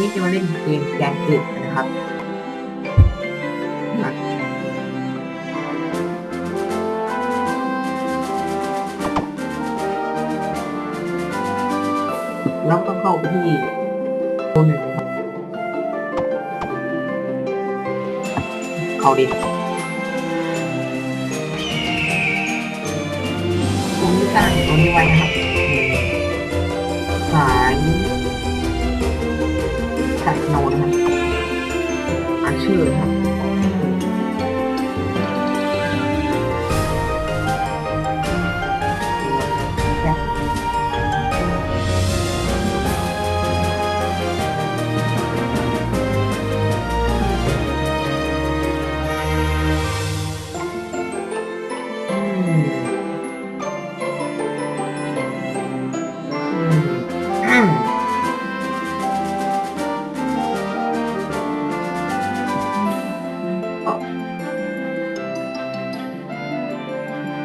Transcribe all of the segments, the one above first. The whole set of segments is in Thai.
นี้จะมาเล่นเกมแกนตึกนะครับมาแล้วก็เข้าไปที่ตัวหนึ่งเข้าดิผมจะสร้งตัวนี้ไว้นะครับฐาน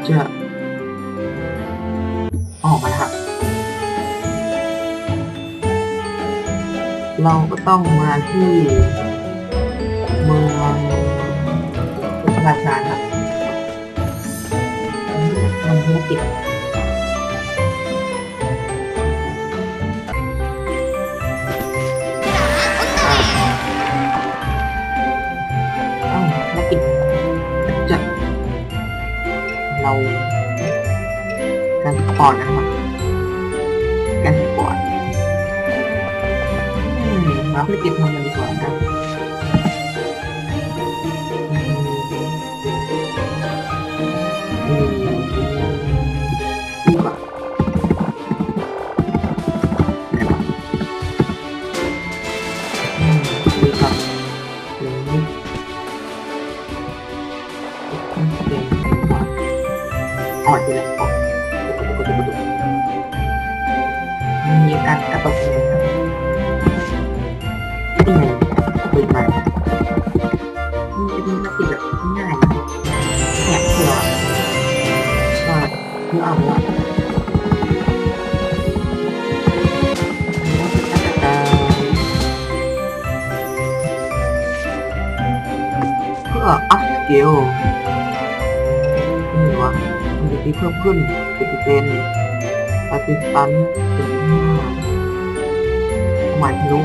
จะออกมาครับ เราก็ต้องมาที่เมืองราชาครับมันธุรกิจ เรากันก่อนนะครับกันก่อนอืมมาธุรกิจทำกันดีกว่าครับ มีการกระตุกเลยครับนี่ไงคุยมามั นจะมีมาติดแบบง่ายๆนะเนี่ยเผื่อใช่เพื่อเอาละเพื่ออัพสกิลนี่วะมันจะมีเพิ่มขึ้นสิบเปอร์เซ็นต์ปฏิสันถึงห้าหมายทะลุ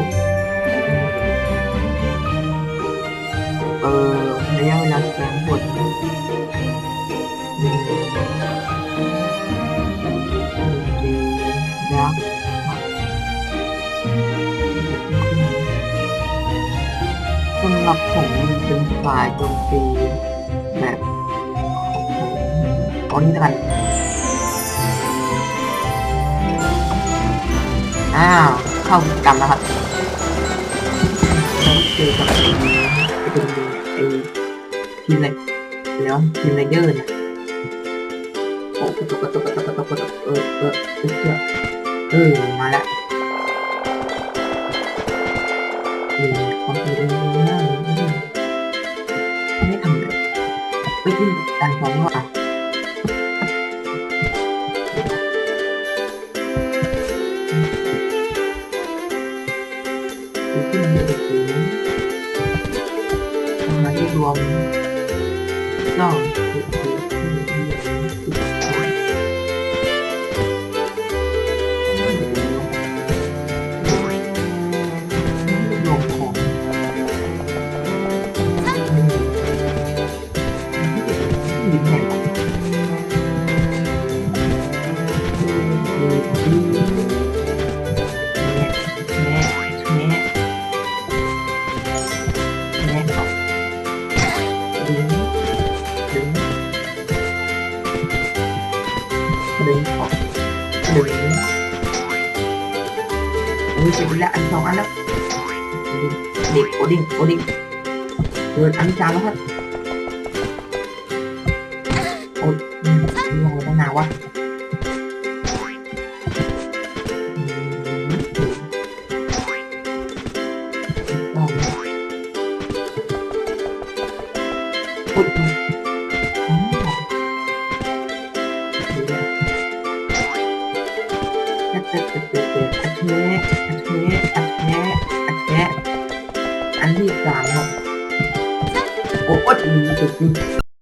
เออระยะเวลาแสงหมดอืมดียักษ์สำหรับผมมันเป็นสายโจมตีแบบของผมอานี้ละกัน อ้าวเข้ากิจกรรมแล้วครับแล้วเจอกับไอ้ไอ้เป็นไอ้ทีมอะไรแล้วทีมไรเดอร์เนี่ยโอ้กระตุกกระตุกกระตุกกระตุกกระตุกเออเออเออเออเออมาล้วนี่ความเป็นเองนะไม่ทำเลยไม่ขึ้นการฟ้องว่ามาเป็นศูนย์ทำงา นได้รว ดึงออกดึงอุ้ยเสร็จแล้วอันสองอันแล้ว อันที่สามครับโอ้โห